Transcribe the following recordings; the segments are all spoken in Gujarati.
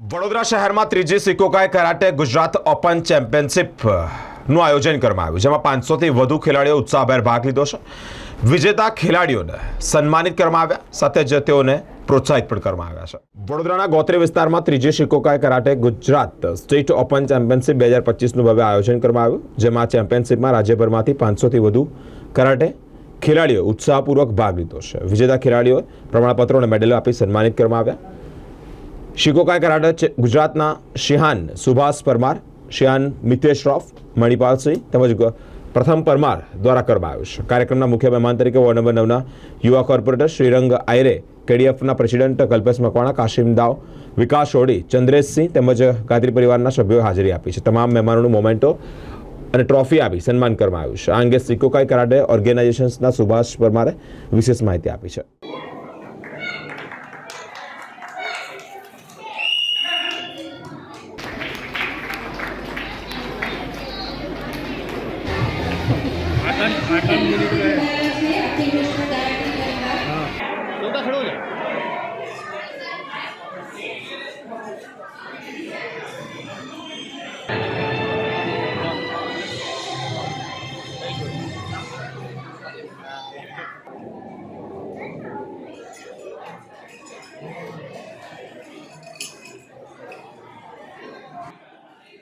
વડોદરા શહેરમાં ત્રીજી સિકોકાય કરાટે ગુજરાત ઓપન ચેમ્પિયનશિપનું આયોજન કરવામાં આવ્યું, જેમાં પાંચસોથી વધુ ખેલાડીઓ ઉત્સાહભેર ભાગ લીધો છે. વિજેતા ખેલાડીઓને સન્માનિત કરવામાં આવ્યા, સાથે જ તેઓને પ્રોત્સાહિત પણ કરવામાં આવ્યા છે. વડોદરાના ગોત્રી વિસ્તારમાં ત્રીજી Shikokai karate Gujarat state open championship બે હજાર પચીસનું ભવ્ય આયોજન કરવામાં આવ્યું, જેમાં ચેમ્પિયનશિપમાં રાજ્યભરમાંથી પાંચસોથી વધુ કરાટે ખેલાડીઓ ઉત્સાહપૂર્વક ભાગ લીધો છે. વિજેતા ખેલાડીઓએ પ્રમાણપત્રો અને મેડલો આપી સન્માનિત કરવામાં આવ્યા. શિકોકાય કરાટે છે- ગુજરાતના શિહાન સુભાષ પરમાર, શિહાન મિતેશ શ્રોફ મણિપાલસિંહ તેમજ પ્રથમ પરમાર દ્વારા કરવામાં આવ્યું છે. કાર્યક્રમના મુખ્ય મહેમાન તરીકે વોર્ડ નંબર નવના યુવા કોર્પોરેટર શ્રીરંગ આયરે, કેડીએફના પ્રેસિડેન્ટ કલ્પેશ મકવાણા, કાશિમ દાવ, વિકાસ ઓડી ચંદ્રેશસિંહ તેમજ ગાયત્રી પરિવારના સભ્યોએ હાજરી આપી છે. તમામ મહેમાનોનું મોમેન્ટો અને ટ્રોફી આપી સન્માન કરવામાં આવ્યું છે. આ અંગે સિકોકાય કરાટે ઓર્ગેનાઇઝેશન્સના સુભાષ પરમારે વિશેષ માહિતી આપી છે.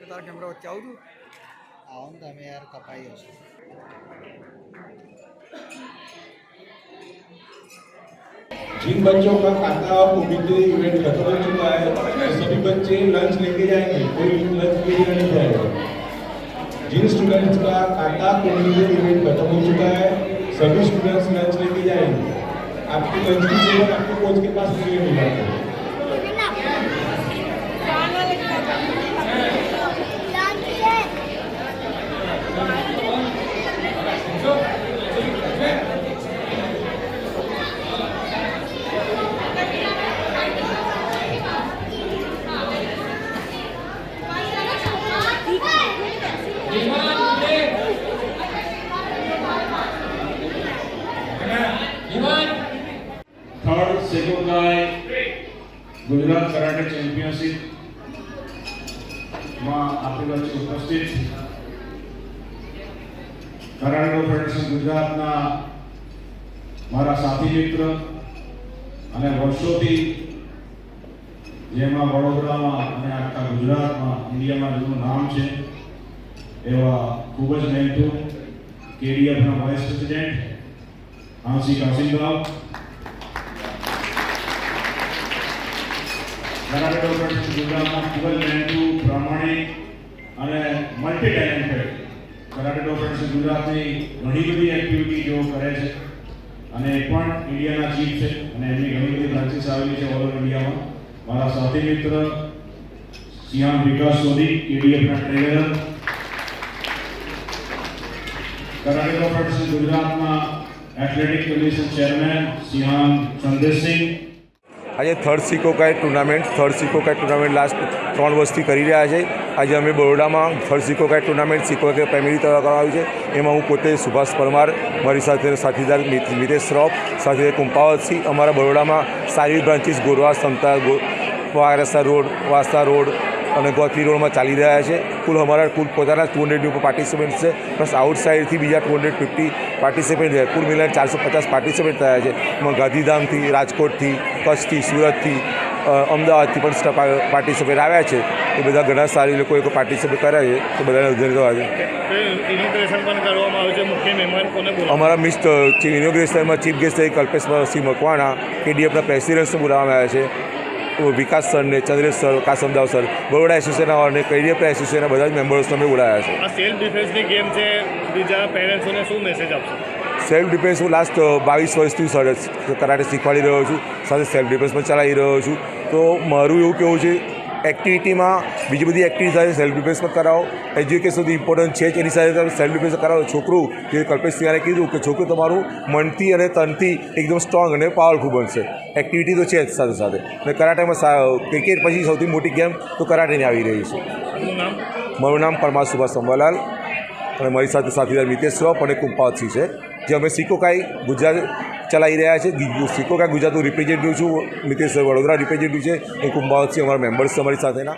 તારા કેમેરા વચ્ચે આવું છું આવો ને તમે યાર કપાઈ હશે जिन बच्चों का खाता कोविड इवेंट खत्म हो चुका है सभी बच्चे लंच लेके जाएंगे कोई लंच के लिए नहीं जाएगा जिन स्टूडेंट्स का खाता कोविड इवेंट खत्म हो चुका है सभी स्टूडेंट्स लंच लेके जाएंगे आपकी लंच की टेबल आपको कोच के पास फ्री में मिला है ગુજરાત કરાટે ચેમ્પિયનશિપમાં આપણી વચ્ચે ઉપસ્થિત. કરાટે ફેડરેશન ગુજરાતના મારા સાથી મિત્ર અને વર્ષોથી જેમાં વડોદરામાં અને આખા ગુજરાતમાં ઇન્ડિયામાં જેનું નામ છે એવા ખૂબ જ મહેનતુ કેડીએફના વાઇસ પ્રેસિડેન્ટ હાંસી કાસિમરાવ ફેડરેશન ગુજરાતમાં ખૂબ જ મહેનતુ, પ્રામાણિક અને મલ્ટી ટેલેન્ટેડ કરાટે ફેડરેશન ગુજરાતની ઘણી બધી એક્ટિવિટી કરે છે અને પણ ઇન્ડિયાના ચીફ છે અને એમની ઘણી બધી બ્રાન્ચીસ આવેલી છે ઓલ ઓવર મારા સાથી મિત્ર સિયામ વિકાસ સોધી કેડીએફના ટ્રેનર કરાટે ફેડરેશન ગુજરાતના athletic commission chairman Shihan Chandrasinh આજે third Shikokai tournament third Shikokai tournament last ત્રણ વર્ષથી કરી રહ્યા છે. આજે અમે બરોડામાં third Shikokai tournament Shikokai primary તરફ કરાવ્યું છે. એમાં હું પોતે સુભાષ પરમાર, મારી સાથે સાથીદાર મિત- મિતેશ શ્રોફ, સાથે કુંપાવતસિંહ અમારા બરોડામાં સારી બ્રાન્ચીસ ગોરવા ગો, વારસા રોડ વાસા રોડ અને ગોત્રી રોડમાં ચાલી રહ્યા છે. કુલ અમારા કુલ પોતાના ટુ હંડ્રેડની ઉપર પાર્ટિસિપેન્ટ છે. પ્લસ આઉટસાઇડથી બીજા ટુ હંડ્રેડ ફિફ્ટી પાર્ટિસિપેન્ટ છે. કુલ મિલાઈને ચારસો પચાસ પાર્ટિસિપેટ થયા છે. એમાં ગાંધીધામથી રાજકોટથી કચ્છથી સુરતથી અમદાવાદથી પણ પાર્ટિસિપેટ આવ્યા છે. એ બધા ઘણા સારી લોકોએ પાર્ટિસિપેટ કર્યા છે. તો બધાને ધન્યવાદ બોલાવ્યા અમારા મિસ્ટર ઇનોગ્રેશનમાં ચીફ ગેસ્ટ તરીકે કલ્પેશસિંહ મકવાણા કેડીએફના પ્રેસિડેન્ટને બોલાવવામાં આવ્યા છે. વિકાસ સરને ચંદ્રેશ સર કાસમદાવ સર બરોડા એસોસિએશનના અને કેડીએફના એસોસિએશનના બધા જ મેમ્બર્સને અમે બોલાયા છે. આ સેલ્ફ ડિફેન્સની ગેમ છે. બીજા પેરેન્ટ્સોને શું મેસેજ આપશો? સેલ્ફ ડિફેન્સ હું લાસ્ટ બાવીસ વર્ષથી સરસ કરાટે શીખવાડી રહ્યો છું. સાથે સેલ્ફ ડિફેન્સ પણ ચલાવી રહ્યો છું. તો મારું એવું કહેવું છે એક્ટિવિટીમાં બીજી બધી એક્ટિવિટી સાથે સેલ્ફ ડિફેન્સ પણ કરાવો. એજ્યુકેશન ઇમ્પોર્ટન્ટ છે જ. એની સાથે તમે સેલ્ફ ડિફેન્સ કરાવો. છોકરું જે કલ્પેશ સિંહાને કીધું કે છોકરું તમારું મનથી અને તનથી એકદમ સ્ટ્રોંગ અને પાવરફુલ બનશે. એક્ટિવિટી તો છે જ સાથે સાથે. અને કરાટેમાં ક્રિકેટ પછી સૌથી મોટી ગેમ તો કરાટેની આવી રહી છે. મારું નામ પરમાર સુભાષ અંબાલાલ અને મારી સાથે સાથીદાર મિતેશ શ્રોફ અને કુંપાવતસિંહ છે. જે અમે સિકોકાઈ ગુજરાત ચલાવી રહ્યા છે. સિકોકા ગુજરાતનું રિપ્રેઝેન્ટેટિવ છું. મિતેશ વડોદરા રિપ્રેઝેન્ટેટિવ છે. એ કુંભાવતથી અમારા મેમ્બર્સ અમારી સાથેના.